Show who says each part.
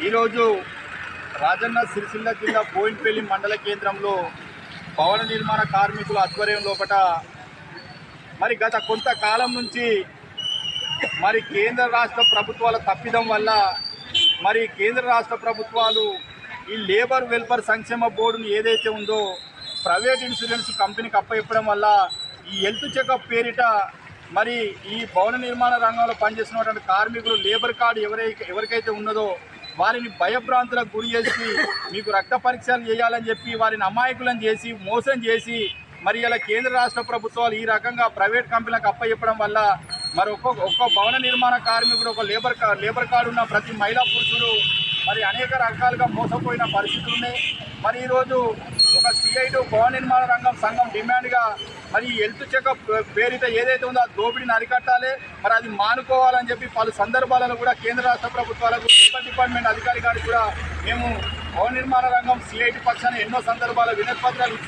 Speaker 1: ఈరోజు రాజన్న సిరిసిల్ల జిల్లా బోయిన్పల్లి మండల కేంద్రంలో భవన నిర్మాణ కార్మికుల ఆధ్వర్యం లోపల మరి గత కొంతకాలం నుంచి మరి కేంద్ర రాష్ట్ర ప్రభుత్వాల తప్పిదం వల్ల మరి కేంద్ర రాష్ట్ర ప్రభుత్వాలు ఈ లేబర్ వెల్ఫేర్ సంక్షేమ బోర్డును ఏదైతే ఉందో ప్రైవేట్ ఇన్సూరెన్స్ కంపెనీకి అప్పచెప్పడం వల్ల ఈ హెల్త్ చెకప్ పేరిట మరి ఈ భవన నిర్మాణ రంగంలో పనిచేస్తున్నటువంటి కార్మికులు లేబర్ కార్డు ఎవరైతే ఎవరికైతే ఉన్నదో వారిని భయభ్రాంతులకు గురి చేసి మీకు రక్త పరీక్షలు చేయాలని చెప్పి వారిని అమాయకులను చేసి మోసం చేసి మరి ఇలా కేంద్ర రాష్ట్ర ప్రభుత్వాలు ఈ రకంగా ప్రైవేట్ కంపెనీలకు అప్పచెప్పడం వల్ల మరి ఒక్కొక్క ఒక్కో భవన నిర్మాణ కార్మికుడు ఒక లేబర్ కార్డు లేబర్ కార్డు ఉన్న ప్రతి మహిళా పురుషుడు మరి అనేక రకాలుగా మోసపోయిన పరిస్థితులు ఉన్నాయి. మరి ఈరోజు సిఐటు భవన నిర్మాణ రంగం సంఘం డిమాండ్గా మరి హెల్త్ చెకప్ పేరిట ఏదైతే ఉందో ఆ దోపిడీని అరికట్టాలి. మరి అది మానుకోవాలని చెప్పి పలు సందర్భాలలో కూడా కేంద్ర రాష్ట్ర ప్రభుత్వాలకు సూపర్ డిపార్ట్మెంట్ అధికారి గారికి కూడా మేము భవన నిర్మాణ రంగం సిఐటి పక్షాన ఎన్నో సందర్భాల వినతి పత్రాలు ఇచ్చిన